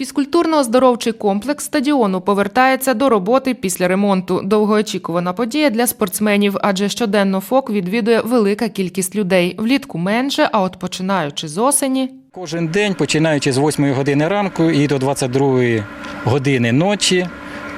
Фізкультурно-оздоровчий комплекс стадіону повертається до роботи після ремонту. Довгоочікувана подія для спортсменів, адже щоденно ФОК відвідує велика кількість людей. Влітку менше, а от починаючи з осені. Кожен день, починаючи з 8 години ранку і до 22 години ночі,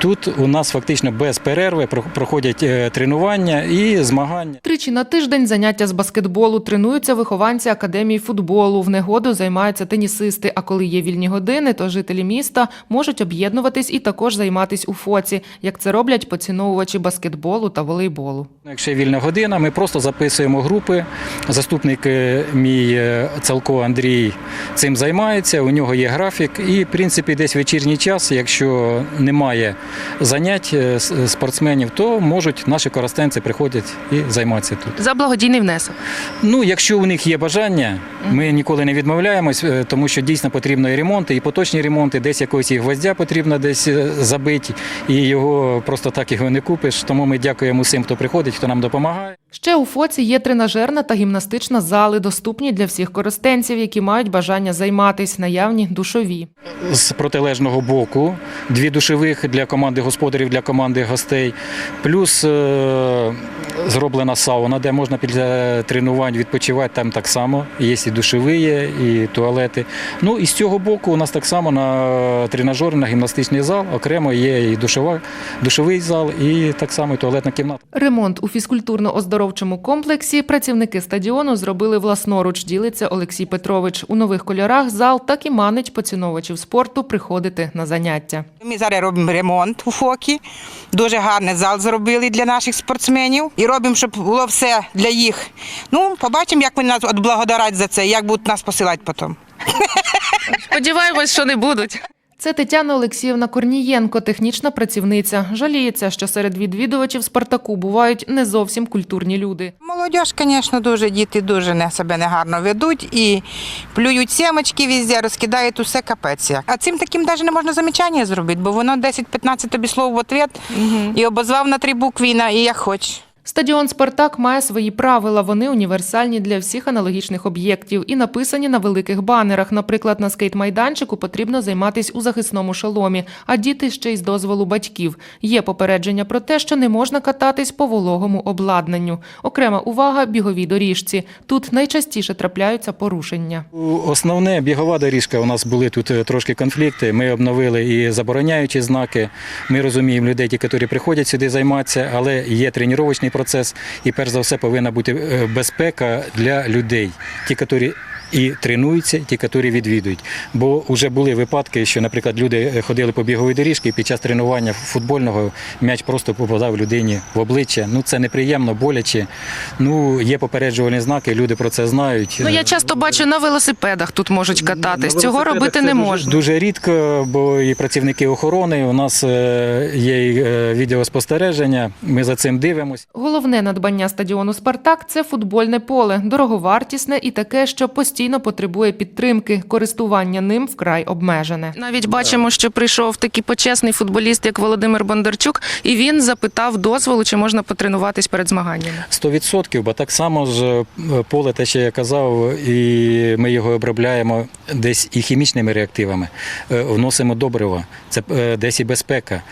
тут у нас фактично без перерви про- проходять е, тренування і змагання. Тричі на тиждень заняття з баскетболу тренуються вихованці академії футболу. В негоду займаються тенісисти. А коли є вільні години, то жителі міста можуть об'єднуватись і також займатись у фоці, як це роблять поціновувачі баскетболу та волейболу. Якщо вільна година, ми просто записуємо групи. Заступник е, мій е, Цалко Андрій цим займається. У нього є графік, і в принципі десь вечірній час, якщо немає занять е, спортсменів, то можуть наші коростенці приходять і займатися тут. За благодійний внесок. Ну, якщо у них є бажання, ми ніколи не відмовляємось, е, тому що дійсно потрібно і ремонти, і поточні ремонти, десь якогось і гвоздя потрібно десь е, забити, і його просто так його не купиш. Тому ми дякуємо усім, хто приходить, хто нам допомагає. Ще у фоці є тренажерна та гімнастична зали, доступні для всіх користенців, які мають бажання займатися, наявні душові. З протилежного боку дві душових для команди господарів, для команди гостей, плюс е, зроблена сауна, де можна після тренувань відпочивати. Там так само є і душові, і туалети. Ну і з цього боку у нас так само на тренажерний, на гімнастичний зал окремо є і душова, душовий зал, і так само і туалетна кімната. Ремонт у фізкультурно-оздоровчому комплексі працівники стадіону зробили власноруч, ділиться Олексій Петрович. У нових кольорах зал так і манить поціновувачів спорту приходити на заняття. Ми зараз робимо ремонт у ФОКі. Дуже гарний зал зробили для наших спортсменів. І робимо, щоб було все для їх. Ну, побачимо, як вони нас відблагодарять за це, як будуть нас посилати потім. Сподіваємось, що не будуть. Це Тетяна Олексіївна Корнієнко, технічна працівниця. Жаліється, що серед відвідувачів Спартаку бувають не зовсім культурні люди. Молодіж, звісно, дуже діти дуже не себе негарно ведуть і плюють сімочки везде, розкидають усе капець. А цим таким навіть не можна замічання зробити, бо воно 10-15 тобі слов в ответ і обозвав на три букви і на і як хоч. Стадіон Спартак має свої правила. Вони універсальні для всіх аналогічних об'єктів і написані на великих банерах. Наприклад, на скейт-майданчику потрібно займатись у захисному шоломі, а діти ще й з дозволу батьків. Є попередження про те, що не можна кататись по вологому обладнанню. Окрема увага біговій доріжці. Тут найчастіше трапляються порушення. Основне бігова доріжка. У нас були тут е, трошки конфлікти. Ми обновили і забороняючі знаки. Ми розуміємо людей, які приходять сюди займатися, але є тренувальний. І перш за все повинна бути е, безпека для людей, ті, які і тренуються, ті, які відвідують. Бо вже були випадки, що, наприклад, люди е, ходили по біговій доріжці, і під час тренування футбольного м'яч просто попадав людині в обличчя. Ну це неприємно, боляче. Ну є попереджувальні знаки, люди про це знають. Ну я часто бачу на велосипедах тут можуть кататись. Цього робити це не дуже- можна. Дуже рідко, бо і працівники охорони. У нас е, є і, е, відеоспостереження. Ми за цим дивимося. Головне надбання стадіону Спартак це футбольне поле, дороговартісне і таке, що постійно потребує підтримки. Користування ним вкрай обмежене. Навіть бачимо, що прийшов такий почесний футболіст, як Володимир Бондарчук, і він запитав дозволу, чи можна потренуватись перед змаганнями. 100%, бо так само ж е, поле, те, що я казав, і ми його обробляємо десь і хімічними реактивами, е, вносимо добрива, це е, десь і безпека.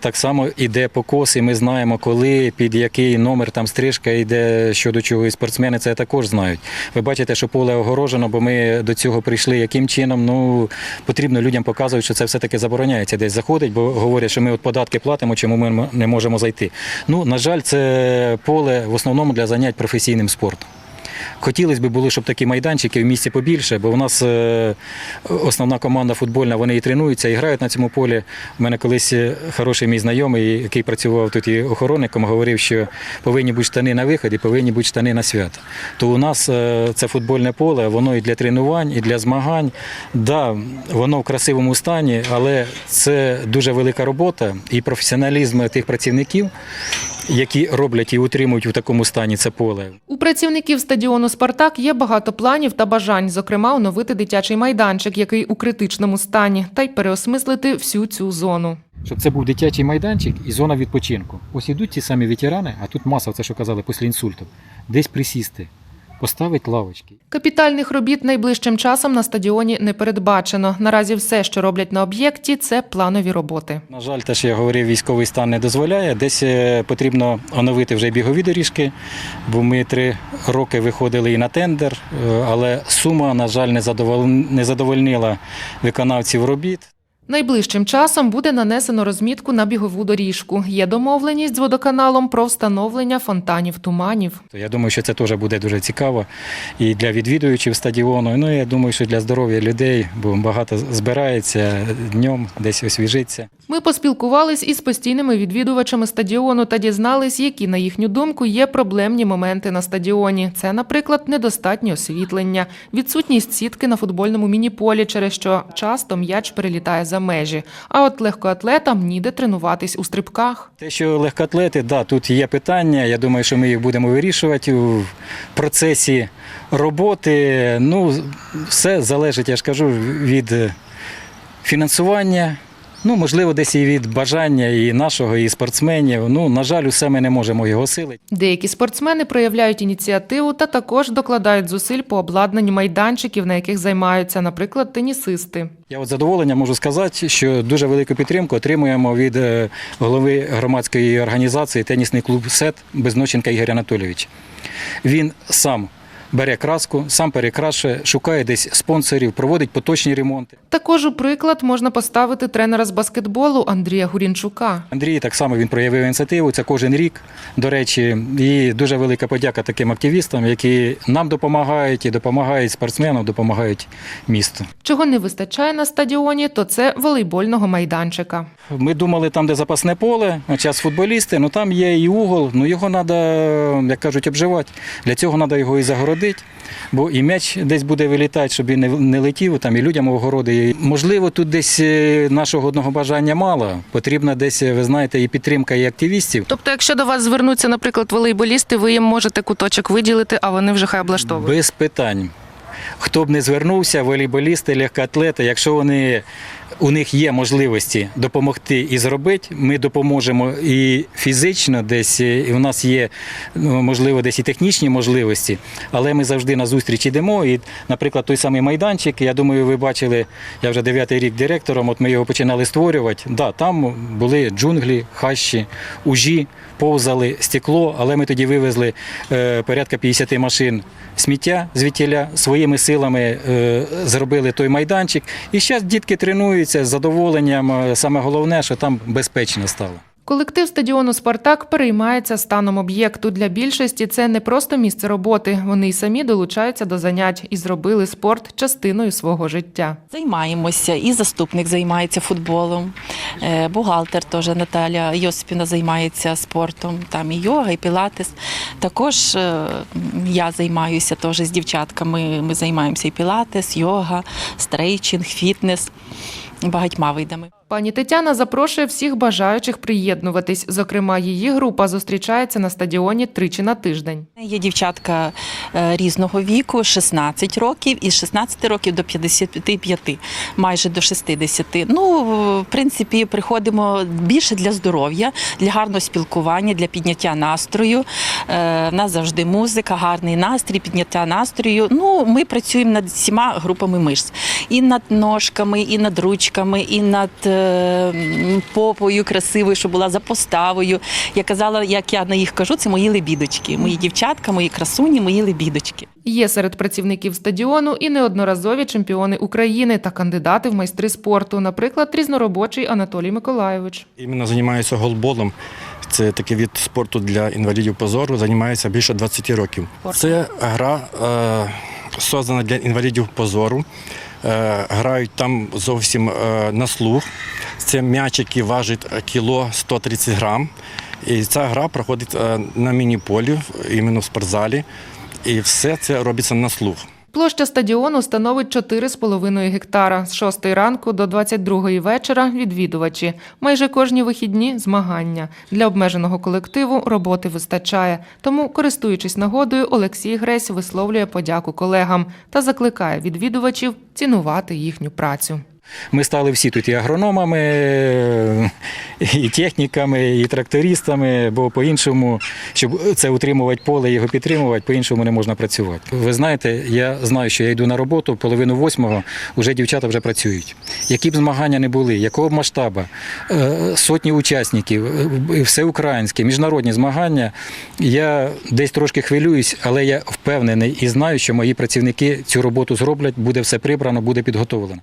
Так само іде покос, і ми знаємо, коли, під який номер там стрижка йде щодо чого, і спортсмени це також знають. Ви бачите, що поле огорожено, бо ми до цього прийшли. Яким чином? Ну потрібно людям показувати, що це все-таки забороняється десь заходить, бо говорять, що ми от податки платимо, чому ми не можемо зайти. Ну, на жаль, це поле в основному для занять професійним спортом. Хотілося б було, щоб такі майданчики в місті побільше, бо у нас е, основна команда футбольна, вони і тренуються, і грають на цьому полі. У мене колись е, хороший мій знайомий, який працював тут і охоронником, говорив, що повинні бути штани на виході, повинні бути штани на свято. То у нас е, це футбольне поле, воно і для тренувань, і для змагань. Да, воно в красивому стані, але це дуже велика робота і професіоналізм тих працівників, які роблять і утримують у такому стані це поле. У працівників стадіону Спартак є багато планів та бажань, зокрема, оновити дитячий майданчик, який у критичному стані, та й переосмислити всю цю зону. Щоб це був дитячий майданчик і зона відпочинку. Ось ідуть ті самі ветерани, а тут маса, це що казали, після інсульту. Десь присісти, Поставити лавочки. Капітальних робіт найближчим часом на стадіоні не передбачено. Наразі все, що роблять на об'єкті, це планові роботи. На жаль, те, що я говорив, військовий стан не дозволяє. Десь е, потрібно оновити вже бігові доріжки, бо ми три роки виходили і на тендер, е, але сума, на жаль, не задовольнила виконавців робіт. Найближчим часом буде нанесено розмітку на бігову доріжку. Є домовленість з водоканалом про встановлення фонтанів туманів. Я думаю, що це теж буде дуже цікаво і для відвідувачів стадіону. Ну, я думаю, що для здоров'я людей, бо багато збирається днем, десь освіжиться. Ми поспілкувались із постійними відвідувачами стадіону та дізнались, які, на їхню думку, є проблемні моменти на стадіоні. Це, наприклад, недостатнє освітлення, відсутність сітки на футбольному мініполі, через що часто м'яч перелітає за межі. А от легкоатлетам ніде тренуватись у стрибках. Те, що легкоатлети, да, тут є питання. Я думаю, що ми їх будемо вирішувати в процесі роботи. Ну, все залежить, я ж кажу, від е, фінансування. Ну, можливо, десь і від бажання і нашого, і спортсменів. Ну, на жаль, усе ми не можемо його силити. Деякі спортсмени проявляють ініціативу та також докладають зусиль по обладнанню майданчиків, на яких займаються, наприклад, тенісисти. Я от задоволення можу сказати, що дуже велику підтримку отримуємо від е, голови громадської організації тенісний клуб СЕТ Безноченка Ігоря Анатолійовича. Він сам бере краску, сам перекрашує, шукає десь спонсорів, проводить поточні ремонти. Також у приклад можна поставити тренера з баскетболу Андрія Гурінчука. Андрій так само він проявив ініціативу. Це кожен рік. До речі, і дуже велика подяка таким активістам, які нам допомагають і допомагають спортсменам, допомагають місту. Чого не вистачає на стадіоні, то це волейбольного майданчика. Ми думали, там, де запасне поле, а час футболісти, ну там є і угол, ну його треба, як кажуть, обживати. Для цього треба його і загородити, бо і м'яч десь буде вилітати, щоб він не, не летів, там і людям огороди. Можливо, тут десь е, нашого одного бажання мало. Потрібна десь, ви знаєте, і підтримка і активістів. Тобто, якщо до вас звернуться, наприклад, волейболісти, ви їм можете куточок виділити, а вони вже хай облаштовують. Без питань. Хто б не звернувся, волейболісти, легкоатлети, якщо вони, у них є можливості допомогти і зробити, ми допоможемо і фізично десь, і у нас є, ну, можливо, десь і технічні можливості, але ми завжди на зустріч йдемо. І, наприклад, той самий майданчик, я думаю, ви бачили, я вже дев'ятий рік директором, от ми його починали створювати. Да, там були джунглі, хащі, ужі, повзали, стекло, але ми тоді вивезли е, порядка 50 машин сміття звідтіля своїми силами е, зробили той майданчик. І зараз дітки тренуються з задоволенням. Е, Саме головне, що там безпечно стало. Колектив стадіону Спартак переймається станом об'єкту. Для більшості це не просто місце роботи. Вони й самі долучаються до занять і зробили спорт частиною свого життя. Займаємося, і заступник займається футболом, е, бухгалтер теж Наталя Йосипівна займається спортом, там і йога, і пілатес. Також е, я займаюся теж з дівчатками. Ми займаємося і пілатес, йога, стрейчинг, фітнес, багатьма видами. Пані Тетяна запрошує всіх бажаючих приєднуватись. Зокрема, її група зустрічається на стадіоні тричі на тиждень. Є дівчатка е, різного віку, 16 років, із 16 років до 55, майже до 60. Ну, в принципі, приходимо більше для здоров'я, для гарного спілкування, для підняття настрою. Е, В нас завжди музика, гарний настрій, підняття настрою. Ну, ми працюємо над всіма групами мишць. І над ножками, і над ручками, і над е, попою красивою, щоб була за поставою. Я казала, як я на їх кажу, це мої лебідочки. Мої дівчатка, мої красуні, мої лебідочки. Є серед працівників стадіону і неодноразові чемпіони України та кандидати в майстри спорту, наприклад, різноробочий Анатолій Миколайович. Іменно займаюся голболом. Це такий від спорту для інвалідів позору. Займаюся більше 20 років. Це гра е, создана для інвалідів позору. Е, грають там зовсім е, на слух. Це м'ячики важать кіло 130 грам. І ця гра проходить е, на міні-полі, іменно в спортзалі. І все це робиться на слух. Площа стадіону становить 4,5 гектара. З 6 ранку до 22 вечора відвідувачі. Майже кожні вихідні змагання. Для обмеженого колективу роботи вистачає. Тому, користуючись нагодою, Олексій Гресь висловлює подяку колегам та закликає відвідувачів цінувати їхню працю. Ми стали всі тут і агрономами, і техніками, і трактористами, бо по-іншому, щоб це утримувати поле, його підтримувати, по-іншому не можна працювати. Ви знаєте, я знаю, що я йду на роботу, половину восьмого вже дівчата вже працюють. Які б змагання не були, якого б масштаба, е, сотні учасників, е, всеукраїнські, міжнародні змагання. Я десь трошки хвилююсь, але я впевнений і знаю, що мої працівники цю роботу зроблять, буде все прибрано, буде підготовлено.